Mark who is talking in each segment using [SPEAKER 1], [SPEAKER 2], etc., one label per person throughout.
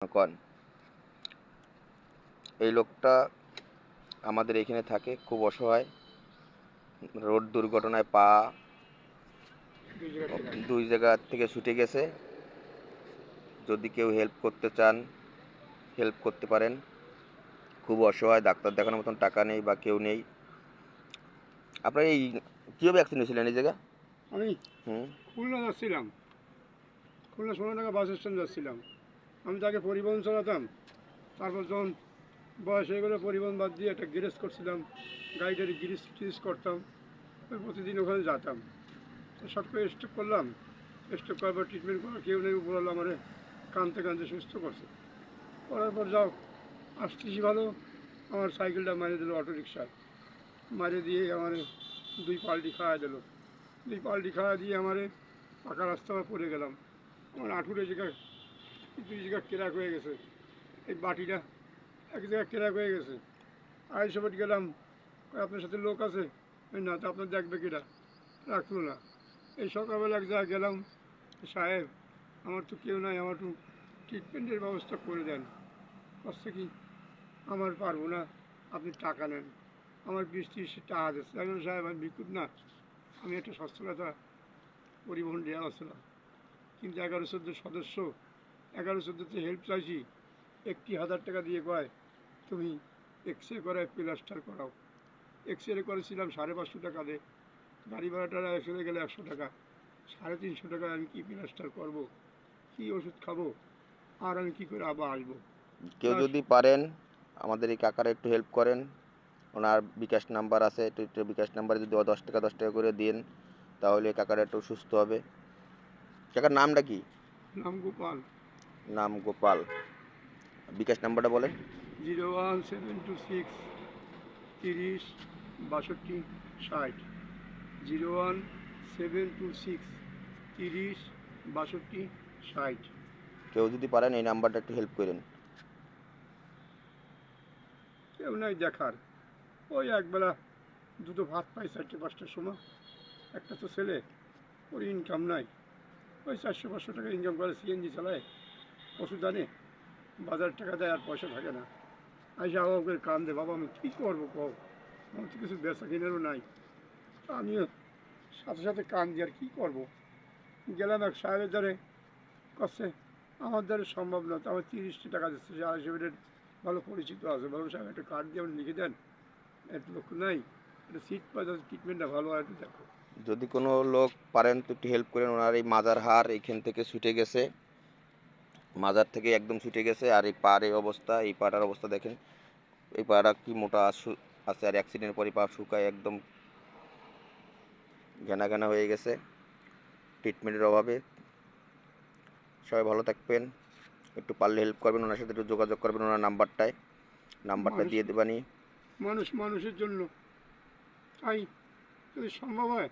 [SPEAKER 1] কন। এই লোকটা আমাদের এখানে থাকে খুব অসহায়। রোড দুর্ঘটনায় পা দুই জায়গা থেকে ছুটে গেছে। যদি কেউ হেল্প করতে চান হেল্প করতে পারেন। খুব অসহায় ডাক্তার দেখানোর মতন টাকা নেই বা কেউ নেই। আপনার এই কীভাবে অ্যাক্সিডেন্ট হয়েছিলেন এই জায়গা?
[SPEAKER 2] আমি
[SPEAKER 1] হুম।
[SPEAKER 2] খুলনা যাচ্ছিলাম। খুলনা সোনাডাঙ্গা বাস স্ট্যান্ড যাচ্ছিলাম। আমি তাকে পরিবহন চালাতাম। তারপর যখন বয়স হয়ে গেলে, পরিবহন বাদ দিয়ে একটা গ্যারেজ করছিলাম। গাড়িটারি গ্রিস ট্রিস করতাম। ওই প্রতিদিন ওখানে যেতাম। সব করে স্টপ করলাম। স্টপ করার পর ট্রিটমেন্ট করার কেউ নেই, উপর আমার কানতে কানতে সুস্থ করছে। করার পর যাও, আসতেছি ভালো। আমার সাইকেলটা মারিয়ে দিল অটো রিক্সায় মারিয়ে দিয়ে আমার দুই পাল্টি খাওয়া দিল। দুই পাল্টি খাওয়া দিয়ে আমারে পাকা রাস্তা পড়ে গেলাম। আমার আঁঠুরে জায়গা দুই জায়গা কেরাক হয়ে গেছে। এই বাটিটা এক জায়গায় কেরাক হয়ে গেছে। আড়াইশো ফুট গেলাম আপনার সাথে লোক আছে? না, তো আপনার দেখবে কিটা রাখল না। এই সকালবেলা এক জায়গায় গেলাম, সাহেব, আমার তো কেউ নাই, আমার একটু ট্রিটমেন্টের ব্যবস্থা করে দেন। কষ্ট কি, আমার পারব না, আপনি টাকা নেন। আমার বিশ ত্রিশ টাকা দিচ্ছে। একজন সাহেব, আমি বিকুট না, আমি একটা সচ্ছলতা পরিবহন দেওয়া আসলাম কিন্তু এগারো চোদ্দ সদস্য এগারো চোদ্দোতে হেল্প চাইছি একটি হাজার টাকা দিয়ে কয় তুমি এক্স রে করায় প্লাস্টার করাও। এক্স রে করেছিলাম সাড়ে পাঁচশো টাকা দে গাড়ি ভাড়াটা রে গেলে একশো টাকা। সাড়ে তিনশো টাকা আমি কি প্লাস্টার করব? কি ওষুধ খাব? আর আমি কি করে আবার আসব?
[SPEAKER 1] কেউ যদি পারেন আমাদের এই কাকার একটু হেল্প করেন। ওনার বিকাশ নাম্বার আছে একটু একটু বিকাশ নাম্বারে যদি দশ টাকা দশ টাকা করে দিন তাহলে কাকার একটু সুস্থ হবে। কাকার নামটা কি?
[SPEAKER 2] নাম গোপাল।
[SPEAKER 1] নাম গোপাল। বিকাশ নাম্বারটা বলেন।
[SPEAKER 2] Zero one seven two six তিরিশ বাষট্টি ষাট। Zero one seven two six তিরিশ বাষট্টি ষাট।
[SPEAKER 1] কেউ যদি পারেন এই নাম্বারটা একটু হেল্প করেন।
[SPEAKER 2] কেউ নাই দেখার। ওই একবেলা দুটো ভাত পাই চারটে পাঁচটার সময়। একটা তো ছেলে ওর ইনকাম নাই। ওই চারশো পাঁচশো টাকা ইনকাম করে সিএনজি চালায়। ওষুধ আনে, বাজার টাকা দেয় আর পয়সা থাকে না। আইসা বাবা করে কান দে বাবা, আমি কী করব কও? আমার তো কিছু বেচা কিনেরও নাই। আমিও সাথে সাথে কান দিয়ে আর কী করব? গেলাম এক সাহেবের দ্বারে কচ্ছে আমার দ্বারা সম্ভব না, তো আমার তিরিশটি টাকা দিচ্ছে যে আড়াইশো বেডের ভালো পরিচিত আছে, বলুন সাহেব, একটা কার্ড দিয়ে লিখে দেন, একটু লক্ষ্য নাই, একটা সিট পাওয়া যাচ্ছে ট্রিটমেন্টটা ভালো হয়, একটু দেখো।
[SPEAKER 1] যদি কোনো লোক পারেন, তো একটু হেল্প করেন, ওনার এই মাজার হাড় এইখান থেকে ছুটে গেছে। মাজার থেকে একদম ছুটে গেছে আর এই পার এই অবস্থা এই পাটার অবস্থা দেখেন। এই পাটা কি মোটা আছে আর অ্যাক্সিডেন্টের পরে পা শুকায় একদম ঘেনা ঘেনা হয়ে গেছে ট্রিটমেন্টের অভাবে। সবাই ভালো থাকবেন একটু পারলে হেল্প করবেন ওনার সাথে একটু যোগাযোগ করবেন ওনার নাম্বারটায়। নাম্বারটা দিয়ে দেবানি
[SPEAKER 2] মানুষ মানুষের জন্য। তাই যদি সম্ভব হয়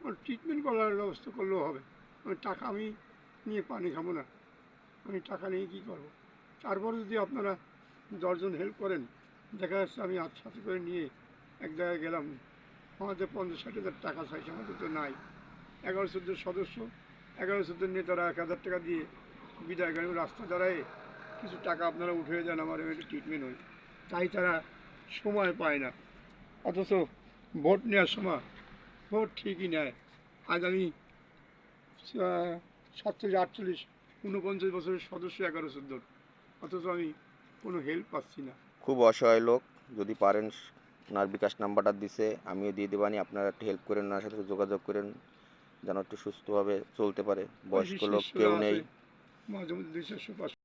[SPEAKER 2] আমার ট্রিটমেন্ট করার ব্যবস্থা করলেও হবে। টাকা আমি নিয়ে পানি খাব না। আমি টাকা নিয়ে কী করব? তারপরে যদি আপনারা দশজন হেল্প করেন, দেখা যাচ্ছে আমি হাত সাথে করে নিয়ে এক জায়গায় গেলাম। আমাদের পঞ্চাশ, ষাট হাজার টাকা চাইছে, আমাদের তো নাই। এগারো চোদ্দ সদস্য, এগারো চোদ্দ নেতারা এক হাজার টাকা দিয়ে বিদায় গাড়ি রাস্তা দাঁড়ায়। কিছু টাকা আপনারা উঠে দেন, আমার একটু ট্রিটমেন্ট হয়। তাই তারা সময় পায় না। অথচ ভোট নেওয়ার সময় ভোট ঠিকই নেয়। আজ আমি সাতচল্লিশ, আটচল্লিশ ঊনপঞ্চাশ বছরের সদস্য এগারো চোদ্দোর অথচ আমি কোনো হেল্প পাচ্ছি না।
[SPEAKER 1] খুব অসহায় লোক যদি পারেন ওনার বিকাশ নাম্বারটা দিছে আমিও দিয়ে দেবানি আপনারা একটু হেল্প করেন ওনার সাথে যোগাযোগ করেন যেন একটু সুস্থভাবে চলতে পারে। বয়স্ক লোক কেউ নেই।
[SPEAKER 2] মাঝে মধ্যে দুই চারশো